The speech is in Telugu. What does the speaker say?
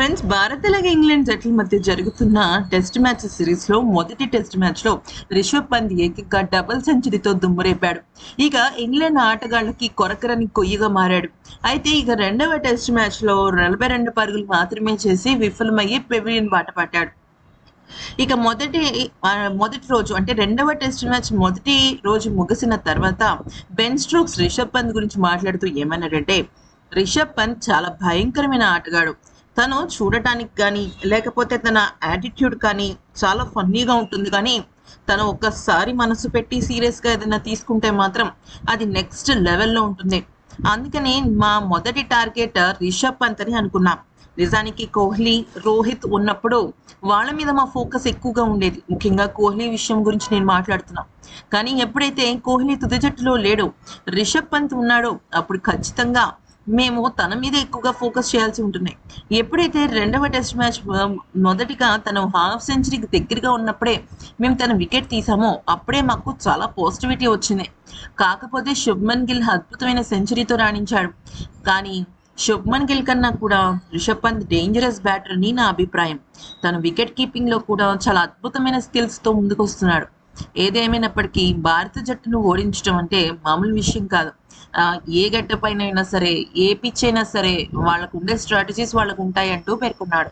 ఫ్రెండ్స్ భారత్ అలాగే ఇంగ్లాండ్ జట్ల మధ్య జరుగుతున్న టెస్ట్ మ్యాచ్ సిరీస్లో మొదటి టెస్ట్ మ్యాచ్లో రిషబ్ పంత్ ఏకంగా డబుల్ సెంచరీతో దుమ్మురేపాడు. ఇక ఇంగ్లాండ్ ఆటగాళ్ళకి కొరకరని కొయ్యగా మారాడు. అయితే ఇక రెండవ టెస్ట్ మ్యాచ్లో నలభై రెండు పరుగులు మాత్రమే చేసి విఫలమయ్యి పెవిలియన్ బాట పట్టాడు. ఇక మొదటి మొదటి రోజు అంటే రెండవ టెస్ట్ మ్యాచ్ మొదటి రోజు ముగిసిన తర్వాత బెన్ స్ట్రోక్స్ రిషబ్ పంత్ గురించి మాట్లాడుతూ ఏమన్నాడంటే రిషబ్ పంత్ చాలా భయంకరమైన ఆటగాడు. తను చూడటానికి కానీ లేకపోతే తన యాటిట్యూడ్ కానీ చాలా ఫన్నీగా ఉంటుంది. కానీ తను ఒక్కసారి మనసు పెట్టి సీరియస్గా ఏదైనా తీసుకుంటే మాత్రం అది నెక్స్ట్ లెవెల్లో ఉంటుంది. అందుకని మా మొదటి టార్గెట్ రిషబ్ పంత్ అని అనుకున్నాం. నిజానికి కోహ్లీ రోహిత్ ఉన్నప్పుడు వాళ్ళ మీద మా ఫోకస్ ఎక్కువగా ఉండేది. ముఖ్యంగా కోహ్లీ విషయం గురించి నేను మాట్లాడుతున్నా. కానీ ఎప్పుడైతే కోహ్లీ తుది జట్టులో లేడు రిషబ్ పంత్ ఉన్నాడో అప్పుడు ఖచ్చితంగా మేము తన మీద ఎక్కువగా ఫోకస్ చేయాల్సి ఉంటుంది ఎప్పుడైతే రెండవ టెస్ట్ మ్యాచ్ మొదటిగా తను హాఫ్ సెంచరీకి దగ్గరగా ఉన్నప్పుడే మేము తన వికెట్ తీసామో అప్పుడే మాకు చాలా పాజిటివిటీ వచ్చింది. కాకపోతే శుభ్మన్ గిల్ అద్భుతమైన సెంచరీతో రాణించాడు. కానీ శుభ్మన్ గిల్ కన్నా కూడా రిషబ్ పంత్ డేంజరస్ బ్యాటర్ అని నా అభిప్రాయం. తన వికెట్ కీపింగ్లో కూడా చాలా అద్భుతమైన స్కిల్స్తో ముందుకు వస్తున్నాడు ఏదేమైనప్పటికీ భారత జట్టును ఓడించడం అంటే మామూలు విషయం కాదు. ఆ, ఏ గడ్డ పైన అయినా సరే ఏ పిచ్ అయినా సరే వాళ్ళకు ఉండే స్ట్రాటజీస్ వాళ్ళకు ఉంటాయి అంటూ పేర్కొన్నాడు.